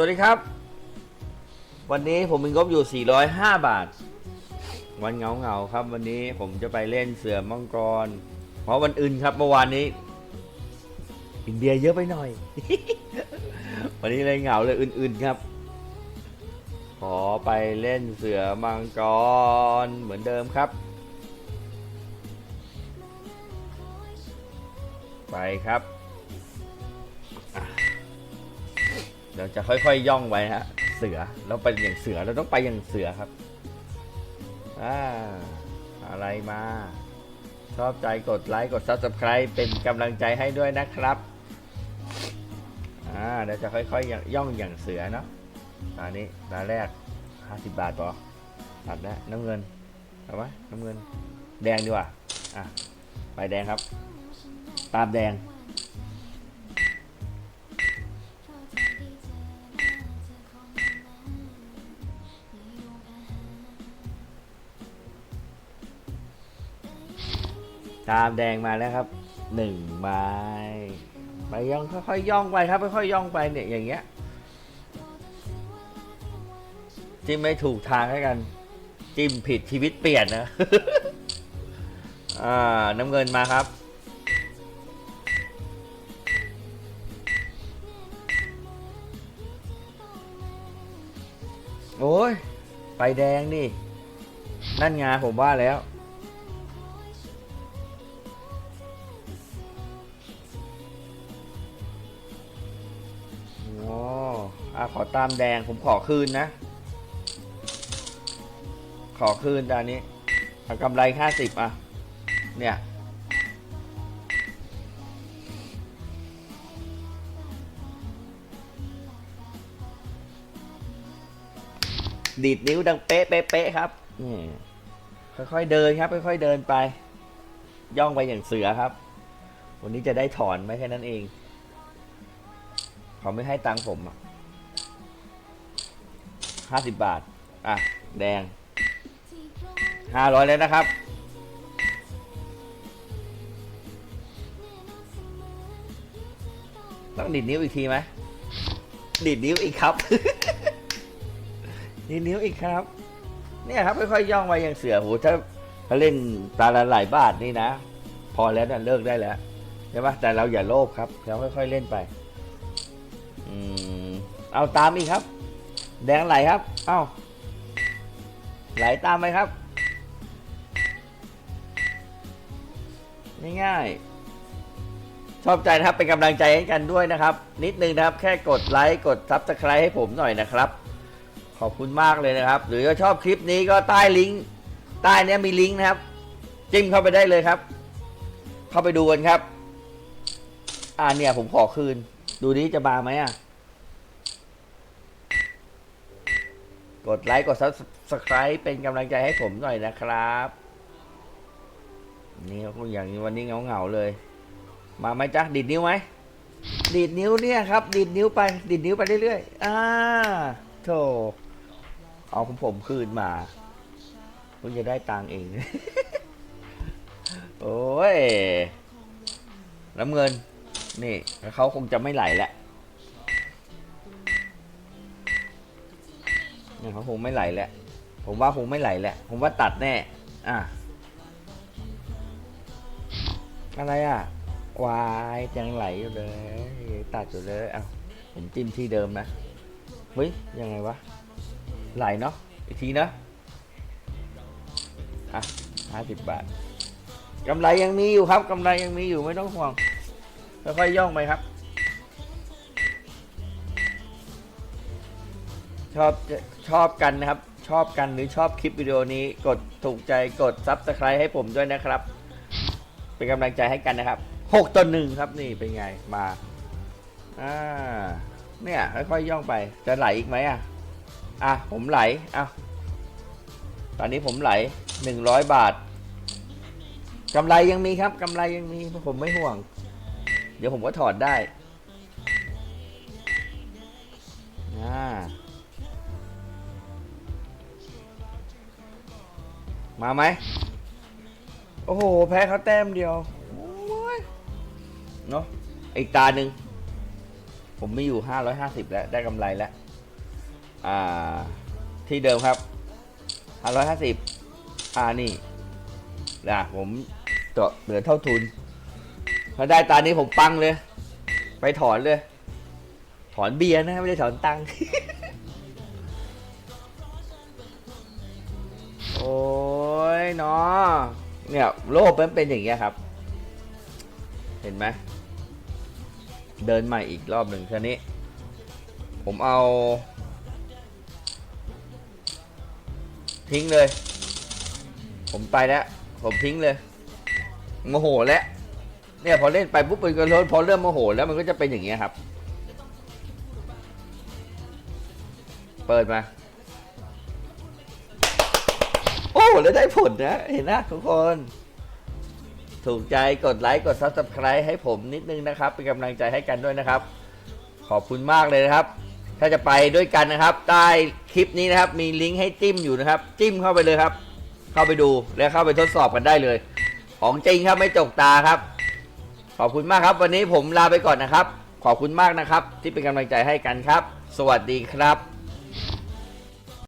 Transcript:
สวัสดีครับ วันนี้ผมมีงบอยู่ 405 บาท วันเงาเงาๆครับ วันนี้ผมจะไปเล่นเสือมังกร เพราะวันอื่นครับเมื่อวานนี้อินเดียเยอะไปหน่อย วันนี้เลยเหงาเลยอื่น ๆครับ ขอไปเล่นเสือมังกรเหมือนเดิมครับ ไปครับ ดี๋ยวจะค่อยๆย่องไปฮะ เสือเราไปอย่างเสือเราต้องไปอย่างเสือครับอ่าอะไรมา ชอบใจกดไลค์กด subscribe เป็นกำลังใจให้ด้วยนะครับอ่าเดี๋ยวจะค่อยๆย่องอย่างเสือเนาะตอนนี้ตาแรก 50 บาทปอตัดแล้วน้ำเงินเอาไหมน้ำเงิน แดงดีกว่าอะไปแดงครับ ตามแดง ตามแดงมาแล้วครับหนึ่งใบไปย่องค่อยๆย่องไปครับค่อยๆย่องไปเนี่ยอย่างเงี้ยจิ้มไม่ถูกทางให้กัน จิ้มผิดชีวิตเปลี่ยนนะอ่าน้ำเงินมาครับ โอ้ยไฟแดงนี่ นั่นไงผมว่าแล้ว อาขอตามแดงผมขอคืนนะ ขอคืนตอนนี้กำไรค่าสิบอะ เนี่ยดีดนิ้วดังเป๊ะเป๊ะเป๊ะครับค่อยๆเดินครับค่อยๆเดินไป ย่องไปอย่างเสือครับ วันนี้จะได้ถอนไหมแค่นั้นเอง เขาไม่ให้ตังค์ผม ห้าสิบบาท อะ แดงห้าร้อยแล้วนะครับ ต้องดีดนิ้วอีกทีไหมดีดนิ้วอีกครับดีดนิ้วอีกครับ เนี่ยครับค่อยๆย่องไปอย่างเสือโหถ้าถ้าเล่นตาละหลายบาทนี่นะ พอแล้วนะเลิกได้แล้วใช่ปะแต่เราอย่าโลภครับเราค่อยๆเล่นไป อืม เอาตามอีกครับ แดงไหลครับ เอ้า ไหลตามไปครับ ง่ายๆ ชอบใจนะครับ เป็นกำลังใจให้กันด้วยนะครับ นิดนึงนะครับ แค่กดไลค์ กดซับสไครต์ให้ผมหน่อยนะครับ ขอบคุณมากเลยนะครับ หรือว่าชอบคลิปนี้ก็ใต้ลิงก์ ใต้นี้มีลิงก์นะครับ จิ้มเข้าไปได้เลยครับ เข้าไปดูกันครับ อ่าเนี่ยผมขอคืน ดูนี้จะมาไหมอะ กดไลค์กด subscribe เป็นกำลังใจให้ผมหน่อยนะครับ นี่ก็อย่างนี้วันนี้เหงาๆเลย มาไหมจ๊ะดีดนิ้วไหมดีดนิ้วเนี่ยครับ ดีดนิ้วไป ดีดนิ้วไปเรื่อยๆอ่าโธ่เอาของผมคืนมาเพิ่งจะได้ตังเอง โอ้ยน้ำเงิน นี่เขาคงจะไม่ไหลแหละ เนี่ยเขาคงไม่ไหลแหละ ผมว่าคงไม่ไหลแหละ ผมว่าตัดแน่ อะ อะไรอะ วายยังไหลอยู่เลย ตัดอยู่เลย เอาผมจิ้มที่เดิมนะ เฮ้ย ยังไงวะ ไหลเนาะ อีกทีนะ อะห้าสิบบาทกำไรยังมีอยู่ครับกำไรยังมีอยู่ไม่ต้องห่วงค่อยๆย่องไปครับ ชอบชอบกันนะครับ ชอบกันหรือชอบคลิปวิดีโอนี้กดถูกใจกดซับสไคร b e ให้ผมด้วยนะครับ เป็นกำลังใจให้กันนะครับหกต่อหนึ่งครับนี่เป็นไงมาอ่าเนี่ยค่อยๆย่องไปจะไหลอีกไหมอะอะผมไหลอะตอนนี้ผมไหลหนึ่งร้อยบาทกำไรยังมีครับกำไรยังมีผมไม่ห่วง เดี๋ยวผมก็ถอดได้ มาไหม โอ้โห แพ้เขาแต้มเดียวเนาะอีกตาหนึ่ง ผมมีอยู่ห้าร้อยห้าสิบแล้ว ได้กำไรแล้ว อ่า ที่เดิมครับห้าร้อยห้าสิบอ่านี่นะผมตัวเหลือเท่าทุนถ้าได้ตานี้ผมปังเลย ไปถอนเลย ถอนเบียร์นะ ไม่ได้ถอนตังค์ เนาะเนี่ยโลกมันเป็นอย่างเงี้ยครับ เห็นไหมเดินใหม่อีกรอบหนึ่งทีนี้ ผมเอา ทิ้งเลย ผมไปแล้ว ผมทิ้งเลยโมโหแล้วเนี่ยพอเล่นไปปุ๊บมันก็พอเริ่มโมโหแล้วมันก็จะเป็นอย่างเงี้ยครับ เปิดมา อ้แล้วได้ผลนะ เห็นนะทุกคน ถูกใจกดไลค์กด Subscribe ให้ผมนิดนึงนะครับ เป็นกำลังใจให้กันด้วยนะครับ ขอบคุณมากเลยนะครับ ถ้าจะไปด้วยกันนะครับ ใต้คลิปนี้นะครับ มีลิงก์ให้จิ้มอยู่นะครับ จิ้มเข้าไปเลยครับ เข้าไปดูและเข้าไปทดสอบกันได้เลย ของจริงครับไม่จกตาครับ ขอบคุณมากครับ วันนี้ผมลาไปก่อนนะครับ ขอบคุณมากนะครับ ที่เป็นกำลังใจให้กันครับ สวัสดีครับ